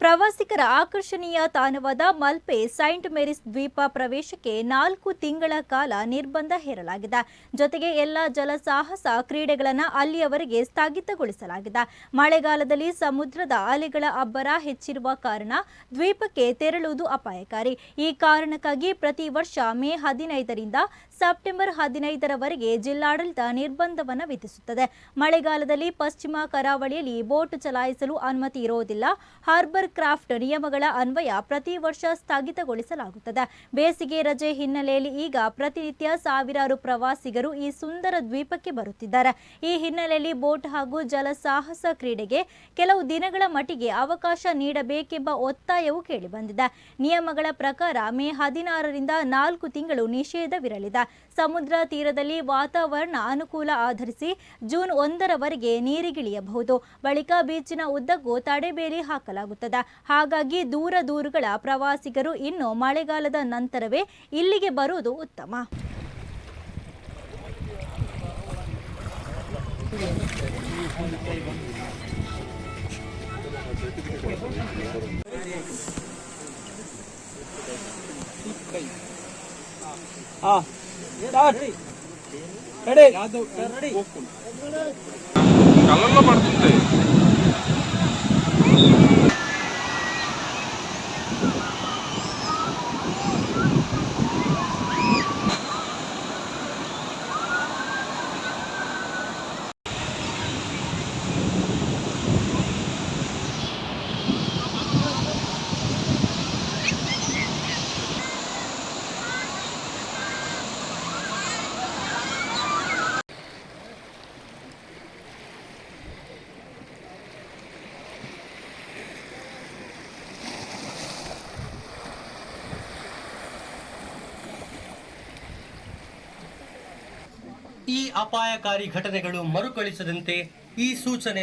ಪ್ರವಾಸಿಗರ ಆಕರ್ಷಣೀಯ ತಾಣವಾದ Malpe Saint Mary's ದ್ವೀಪ ಪ್ರವೇಶಕ್ಕೆ ನಾಲ್ಕು ತಿಂಗಳ ಕಾಲ ನಿರ್ಬಂಧ ಹೇರಲಾಗಿದೆ. ಜೊತೆಗೆ ಎಲ್ಲ ಜಲಸಾಹಸ ಕ್ರೀಡೆಗಳನ್ನು ಅಲ್ಲಿಯವರೆಗೆ ಸ್ಥಗಿತಗೊಳಿಸಲಾಗಿದೆ. ಮಳೆಗಾಲದಲ್ಲಿ ಸಮುದ್ರದ ಅಲೆಗಳ ಅಬ್ಬರ ಹೆಚ್ಚಿರುವ ಕಾರಣ ದ್ವೀಪಕ್ಕೆ ತೆರಳುವುದು ಅಪಾಯಕಾರಿ. ಈ ಕಾರಣಕ್ಕಾಗಿ ಪ್ರತಿ ವರ್ಷ ಮೇ ಹದಿನೈದರಿಂದ ಸೆಪ್ಟೆಂಬರ್ ಹದಿನೈದರವರೆಗೆ ಜಿಲ್ಲಾಡಳಿತ ನಿರ್ಬಂಧವನ್ನು ವಿಧಿಸುತ್ತದೆ. ಮಳೆಗಾಲದಲ್ಲಿ ಪಶ್ಚಿಮ ಕರಾವಳಿಯಲ್ಲಿ ಬೋಟ್ ಚಲಾಯಿಸಲು ಅನುಮತಿ ಇರುವುದಿಲ್ಲ. ಹಾರ್ಬರ್ ಕ್ರಾಫ್ಟ್ ನಿಯಮಗಳ ಅನ್ವಯ ಪ್ರತಿ ವರ್ಷ ಸ್ಥಗಿತಗೊಳಿಸಲಾಗುತ್ತದೆ. ಬೇಸಿಗೆ ರಜೆ ಹಿನ್ನೆಲೆಯಲ್ಲಿ ಈಗ ಪ್ರತಿನಿತ್ಯ ಸಾವಿರಾರು ಪ್ರವಾಸಿಗರು ಈ ಸುಂದರ ದ್ವೀಪಕ್ಕೆ ಬರುತ್ತಿದ್ದಾರೆ. ಈ ಹಿನ್ನೆಲೆಯಲ್ಲಿ ಬೋಟ್ ಹಾಗೂ ಜಲಸಾಹಸ ಕ್ರೀಡೆಗೆ ಕೆಲವು ದಿನಗಳ ಮಟ್ಟಿಗೆ ಅವಕಾಶ ನೀಡಬೇಕೆಂಬ ಒತ್ತಾಯವೂ ಕೇಳಿಬಂದಿದೆ. ನಿಯಮಗಳ ಪ್ರಕಾರ ಮೇ ಹದಿನಾರರಿಂದ ನಾಲ್ಕು ತಿಂಗಳು ನಿಷೇಧವಿರಲಿದೆ. ಸಮುದ್ರ ತೀರದಲ್ಲಿ ವಾತಾವರಣ ಅನುಕೂಲ ಆಧರಿಸಿ ಜೂನ್ ಒಂದರವರೆಗೆ ನೀರಿಗಿಳಿಯಬಹುದು. ಬಳಿಕ ಬೀಚಿನ ಉದ್ದಕ್ಕೂ ತಡೆಬೇಲಿ ಹಾಕಲಾಗುತ್ತದೆ. ಹಾಗಾಗಿ ದೂರ ದೂರುಗಳ ಪ್ರವಾಸಿಗರು ಇನ್ನು ಮಳೆಗಾಲದ ನಂತರವೇ ಇಲ್ಲಿಗೆ ಬರುವುದು ಉತ್ತಮ. ಹಾ ಈ ಅಪಾಯಕಾರಿ ಘಟನೆಗಳು ಮರುಕಳಿಸದಂತೆ ಈ ಸೂಚನೆ